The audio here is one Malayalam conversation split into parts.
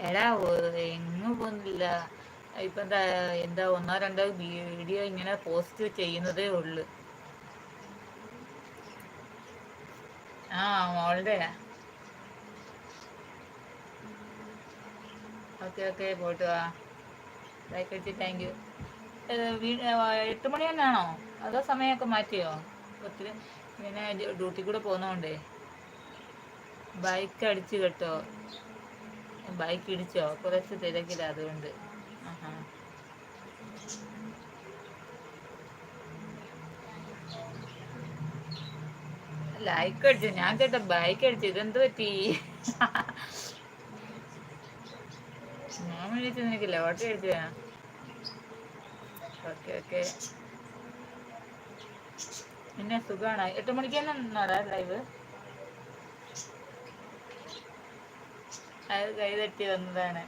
എടാ എങ്ങും പോകുന്നില്ല. ഇപ്പൊ എന്താ എന്താ ഒന്നോ രണ്ടോ വീഡിയോ ഇങ്ങനെ പോസ്റ്റ് ചെയ്യുന്നതേ ഉള്ളു. ആ മോളുടെ. ഓക്കെ ഓക്കെ പോയിട്ട് വാ. ലൈക്ക് അടിച്ച് താങ്ക് യു എട്ട് മണി തന്നെയാണോ അതോ സമയമൊക്കെ മാറ്റിയോ? ഒത്തിരി ഇങ്ങനെ ഡ്യൂട്ടി കൂടെ പോകുന്നതുകൊണ്ടേ ബൈക്ക് അടിച്ച് കേട്ടോ. ബൈക്ക് ഇടിച്ചോ കുറച്ച് തിരക്കില്ല അതുകൊണ്ട്. ലൈക്ക് അടിച്ചു ഞാൻ കേട്ട ബൈക്ക് അടിച്ചു ഇതെന്ത് പറ്റി? ഞാൻ വിളിച്ചു നിനക്ക് ലോട്ടറി അടിച്ചു ഓക്കെ ഓക്കെ. പിന്നെ സുഖമാണ് എട്ട് മണിക്ക് തന്നെ ലൈവ് അത് കൈ തട്ടി വന്നതാണ്.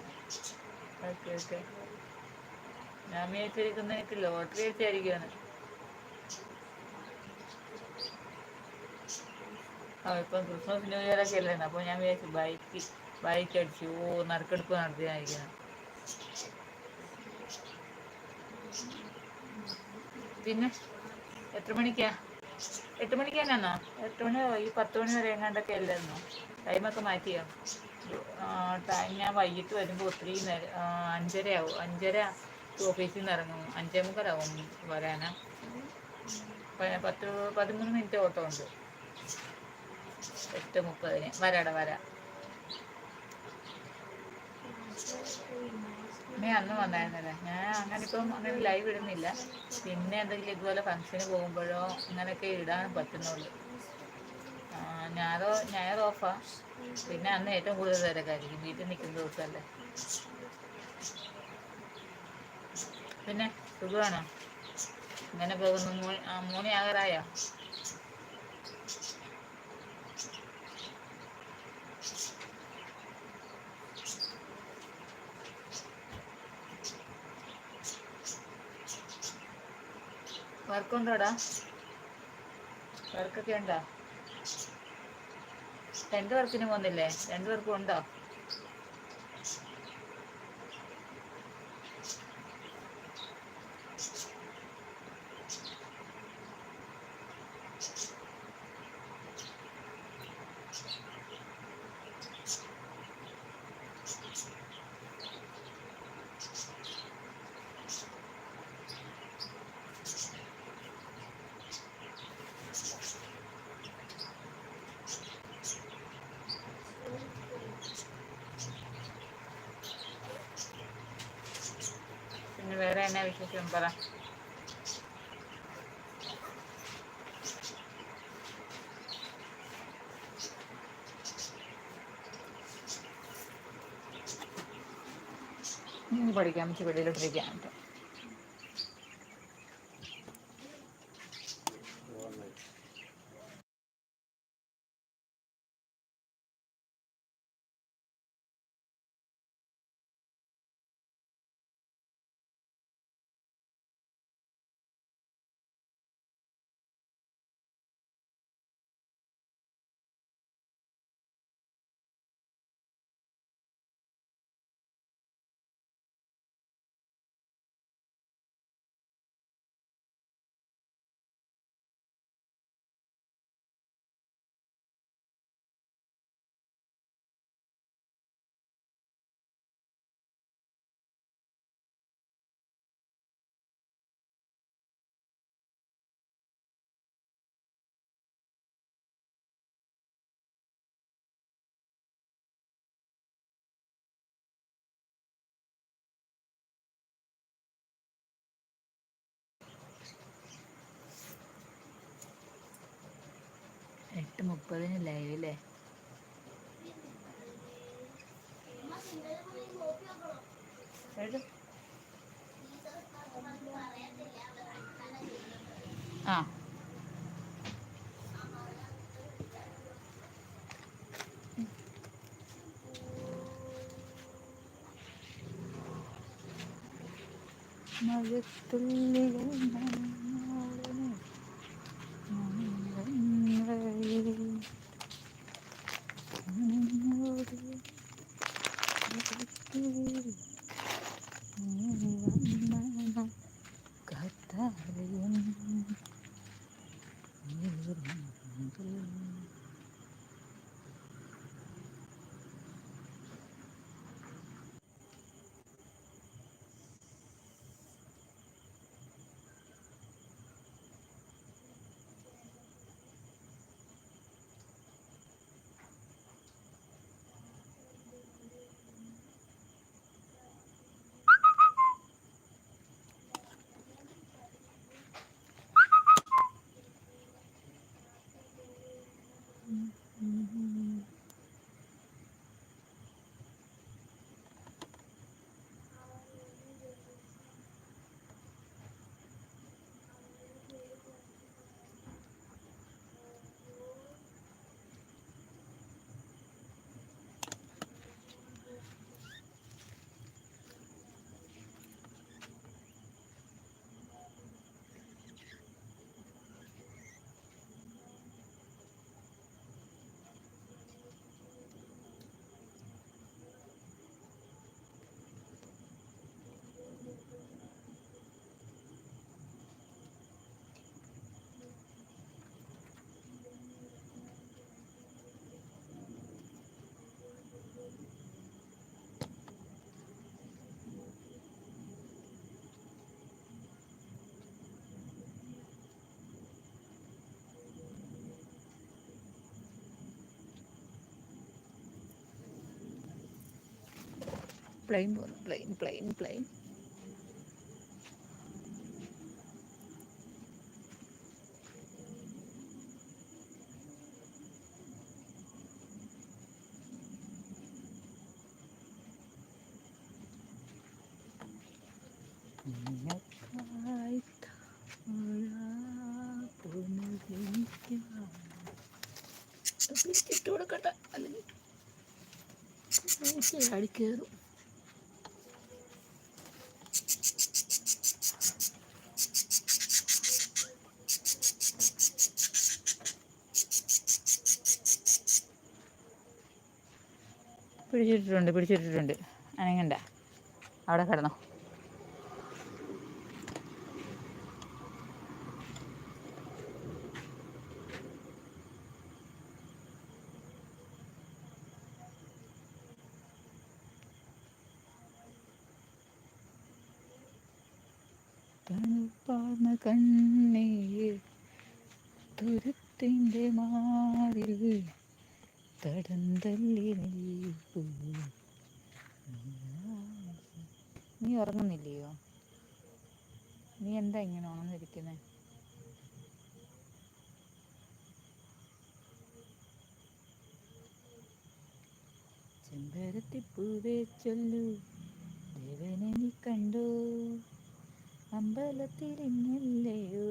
Okay okay. ഞാൻ വിചാരിച്ചിരിക്കുന്ന എനിക്ക് ലോട്ടറി അടിച്ചായിരിക്കുമെന്ന് ആ ഇപ്പം ക്രിസ്മസ് ന്യൂ ഇയർ ഒക്കെ അല്ലേ? അപ്പോൾ ഞാൻ വിചാരിച്ചു ബൈക്ക് ബൈക്ക് അടിച്ചു. ഓ നറുക്കെടുപ്പ് നടത്തിയായിരിക്കണം പിന്നെ എത്ര മണിക്കാ? എട്ട് മണിക്ക് തന്നെയാണോ? എട്ട് മണി ഈ പത്ത് മണി വരെ എങ്ങാണ്ടൊക്കെ അല്ലായിരുന്നോ ടൈമൊക്കെ മാറ്റിയോ? ടൈം ഞാൻ വൈകിട്ട് വരുമ്പോൾ ഒത്തിരി നേരം അഞ്ചര ആവും അഞ്ചര ഓഫീസിൽ നിന്ന് ഇറങ്ങും അഞ്ചേ മുക്കാലാവും വരാനാ. പത്ത് പതിമൂന്ന് മിനിറ്റ് ഓട്ടോ ഉണ്ട്. എട്ട് മുപ്പതിന്. വരാടാ വരാം. നീ അന്ന് വന്നായിരുന്നല്ലേ? ഞാൻ അങ്ങനെ ഇപ്പം അങ്ങനെ ലൈവ് ഇടുന്നില്ല. പിന്നെ എന്തെങ്കിലും ഇതുപോലെ ഫംഗ്ഷന് പോകുമ്പോഴോ അങ്ങനെയൊക്കെ ഇടാൻ പറ്റുന്നുള്ളൂ. ഞായറോ ഞായർ ഓഫാ പിന്നെ അന്ന് ഏറ്റവും കൂടുതൽ തിരക്കായിരിക്കും. വീട്ടിൽ നിൽക്കുന്ന ദിവസമല്ലേ. പിന്നെ സുഖമാണോ? ഇങ്ങനെ പോകുന്നു. മൂന്ന് ആകാറായോ? വർക്കുണ്ടോടാ വർക്കൊക്കെ ഉണ്ടോ? രണ്ട് പേർക്കിനും പോകുന്നില്ലേ? രണ്ടു പേർക്കും ഉണ്ടോ? വേറെ എന്നാ വിശേഷം പറ. പഠിക്കാൻ വെച്ച് വെളിയിലോട്ടിരിക്കാൻ എട്ട് മുപ്പതിന് ലൈവ് അല്ലേ ആ. മഴത്തുള്ളികൾ പ്ലെയിൻ പോകുന്നു പ്ലെയിൻ പ്ലെയിൻ പ്ലെയിൻ ഇട്ട് കൊടുക്കട്ടെ. അല്ലെങ്കിൽ ചാടി കയറും. പിടിച്ചിട്ടിട്ടുണ്ട് പിടിച്ചിട്ടിട്ടുണ്ട് അനങ്ങണ്ട. അവിടെ കിടന്നോ. തണുപ്പാർന്ന കണ്ണീർ തുരുത്തിന്റെ മാറിൽ നീ ഉറങ്ങുന്നില്ലയോ? നീ എന്താ ഇങ്ങനെ ഉണർന്നിരിക്കുന്നത് ചെമ്പരത്തിപ്പൂവേ ചൊല്ലു ദേവനെ നീ കണ്ടോ. അമ്പലത്തിൽ ഇന്നല്ലയോ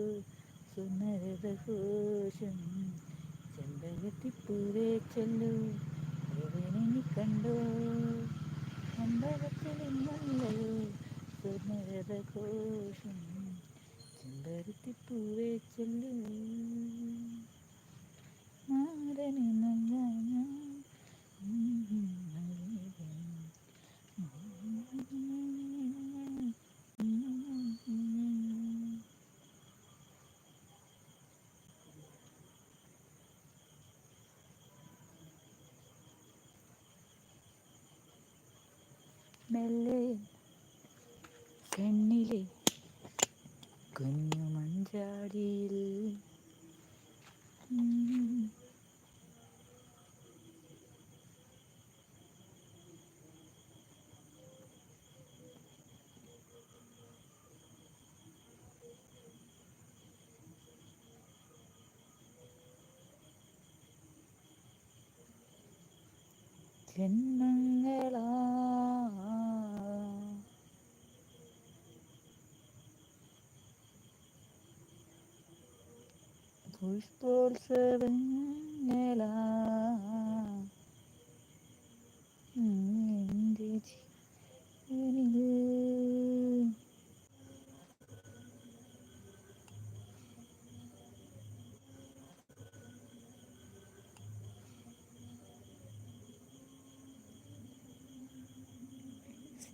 സുന്ദരഘോഷം ചെമ്പരത്തിപ്പൂവേ ചൊല്ലു. ദേവനെ നീ കണ്ടോ. അമ്പലത്തിൽ ഇന്നല്ലയോ സുന്ദരഘോഷം ചെമ്പരത്തിപ്പൂവേ ചൊല്ലു. മാരനെന്നും ഞാൻ ജന്മങ്ങളാ. പുഷ്പോത്സവങ്ങളാ.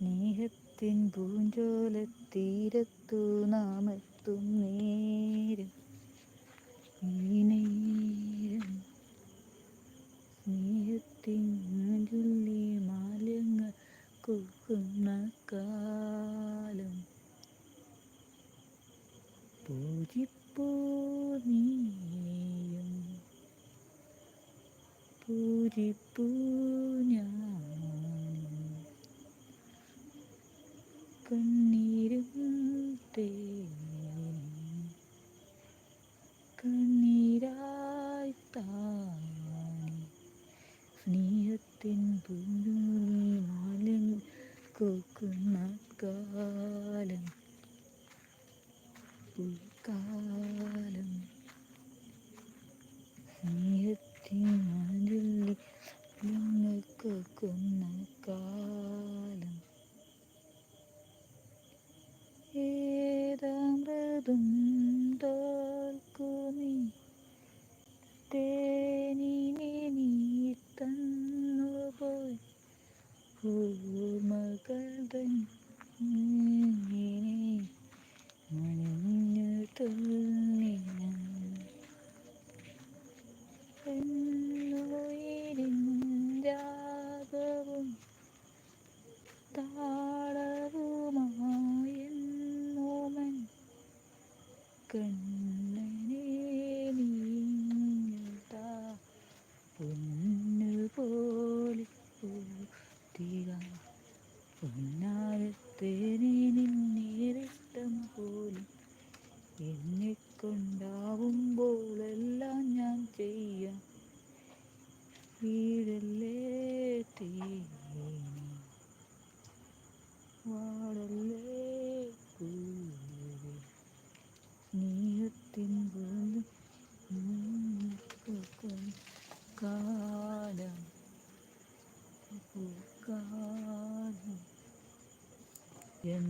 സ്നേഹത്തിൻ പൂഞ്ചോലത്തീരത്തു നാം എത്തും നേരം. സ്നേഹത്തിൻ ചൊല്ലി മാലിന്യ കൊക്കുന്ന കാലം. പൂജിപ്പോ നീയും. പൂജിപ്പൂ സ്നേഹത്തിൻ മാലിൻ കൊക്കുന്ന കാ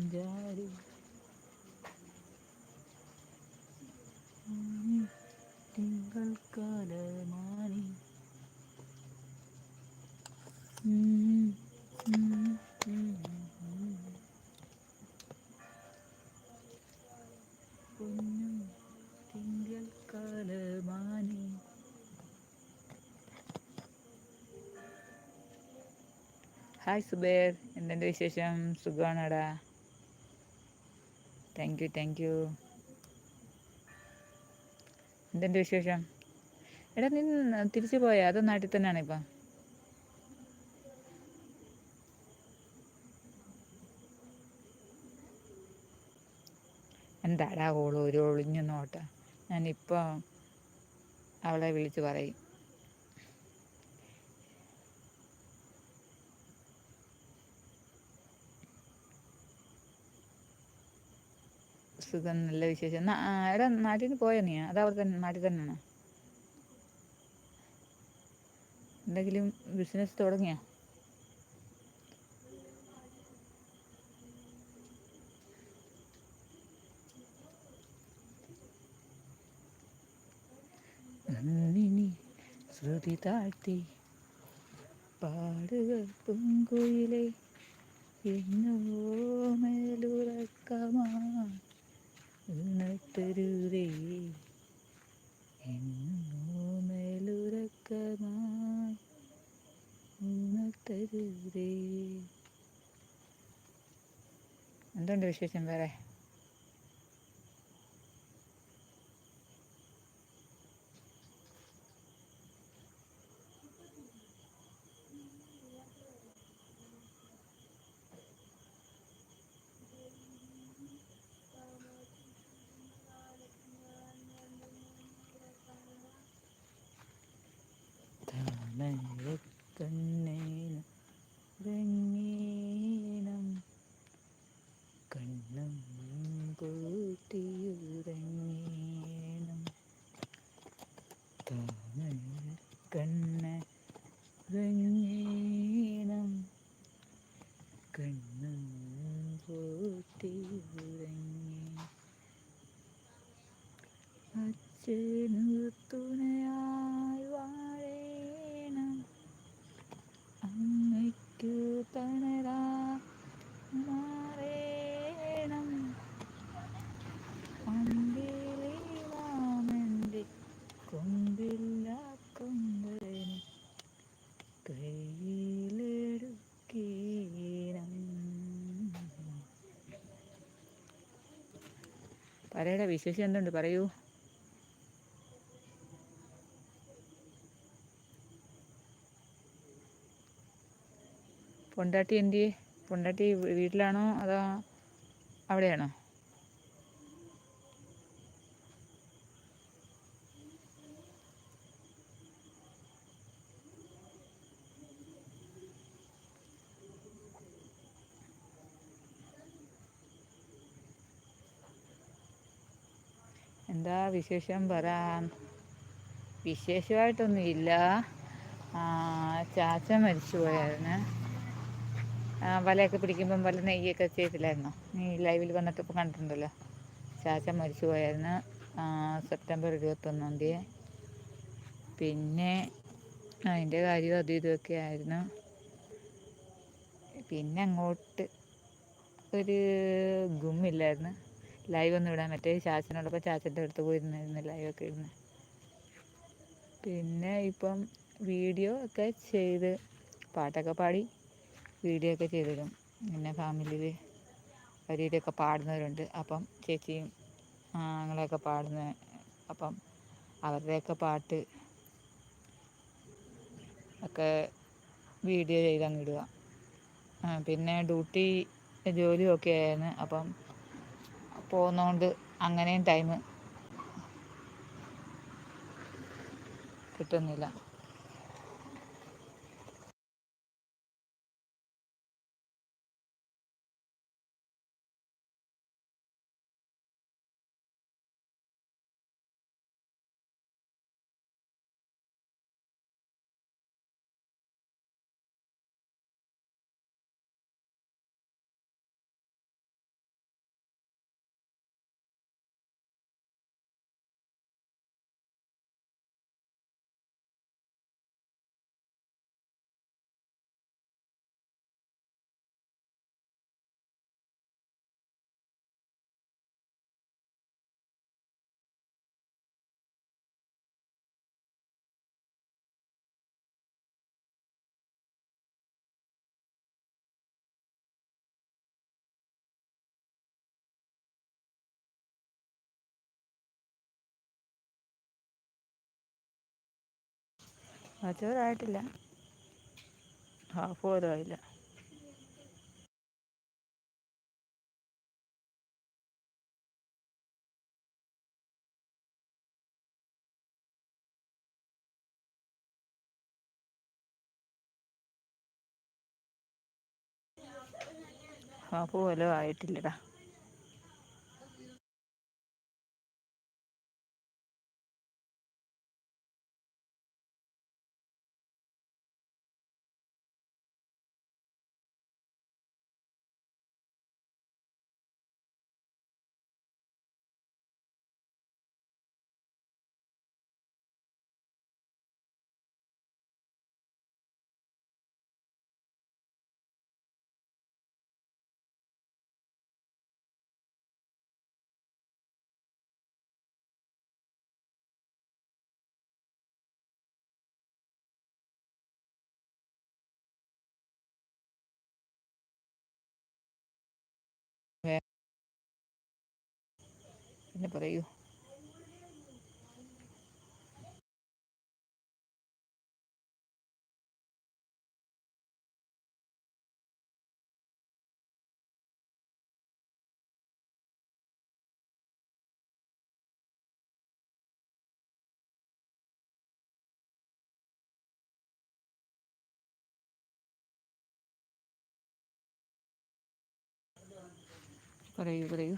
എന്താരും തിങ്കൾ കാലമാണി. പൊന്നും തിങ്കൾ കാലമാണി ഹായ് സുബേർ എന്തെന്റെ വിശേഷം? സുഖമാണോടാ? താങ്ക് യു താങ്ക് യു എന്തെന്റെ വിശേഷം? എടാ നീ തിരിച്ചു പോയ? അതോ നാട്ടിൽ തന്നെയാണ് ഇപ്പം? എന്താടാ ഓൾ ഒരു ഒളിഞ്ഞു നോട്ട? ഞാനിപ്പോൾ അവളെ വിളിച്ച് പറയും. സുഖം നല്ല വിശേഷം. എടാ നാട്ടിൽ നിന്ന് പോയോ നീ? അത് അവിടെ തന്നെ നാട്ടിൽ തന്നെയാണോ? എന്തെങ്കിലും ബിസിനസ് തുടങ്ങിയോ? ശ്രുതി താഴ്ത്തി പാടുക പൂങ്കുയിലെ എന്നോ മേലുറക്കമാ ഉണർത്തരുതേ എന്നോ മേലുറക്കമായി ഉണർത്തരുതേ എന്തുണ്ട് വിശേഷം വേറെ? 那我跟 പറയടാ വിശേഷം എന്തുണ്ട്? പറയൂ. പൊണ്ടാട്ടി എന്തിയെ? പൊണ്ടാട്ടി വീട്ടിലാണോ? അതോ അവിടെയാണോ എന്താ വിശേഷം പറ ഇല്ല ചാച്ച മരിച്ചു പോയായിരുന്നു വലയൊക്കെ പിടിക്കുമ്പം വല നെയ്യൊക്കെ ചെയ്തില്ലായിരുന്നോ? നീ ലൈവിൽ വന്നിട്ട് ഇപ്പം കണ്ടിട്ടുണ്ടല്ലോ. ചാച്ച മരിച്ചു പോയായിരുന്നു സെപ്റ്റംബർ ഇരുപത്തൊന്നാം തീയതി. പിന്നെ അതിന്റെ കാര്യം അതും ഇതുമൊക്കെ ആയിരുന്നു. പിന്നെ അങ്ങോട്ട് ഒരു ഗുമ്മില്ലായിരുന്നു. ലൈവ് ഒന്നും ഇടാൻ മറ്റേ ചാച്ചനോടൊപ്പം ചാച്ചന്റെ അടുത്ത് പോയിരുന്നായിരുന്നു ലൈവൊക്കെ ഇടുന്നത് പിന്നെ ഇപ്പം വീഡിയോ ഒക്കെ ചെയ്ത് പാട്ടൊക്കെ പാടി വീഡിയോ ഒക്കെ ചെയ്തിടും. പിന്നെ ഫാമിലിയിൽ വരിയിലൊക്കെ പാടുന്നവരുണ്ട്. അപ്പം ചേച്ചിയും അങ്ങളെയൊക്കെ പാടുന്ന അപ്പം അവരുടെയൊക്കെ പാട്ട് ഒക്കെ വീഡിയോ ചെയ്ത് അങ്ങ് ഇടുക. പിന്നെ ഡ്യൂട്ടി ജോലിയൊക്കെ ആയിരുന്നു. അപ്പം പോകുന്നതുകൊണ്ട് അങ്ങനെയും ടൈം കിട്ടുന്നില്ല. ചോറായിട്ടില്ല ഹാഫ് പോലും ആയില്ല. ഹാഫ് പോലും ആയിട്ടില്ലടാ. പിന്നെ പറയൂ പറയൂ പറയൂ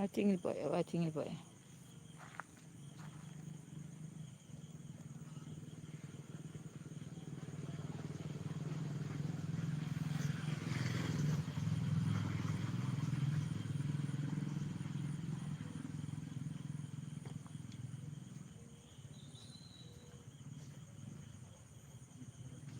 വാച്ചിങ്ങിൽ പോയോ? വാച്ചിങ്ങിൽ പോയോ?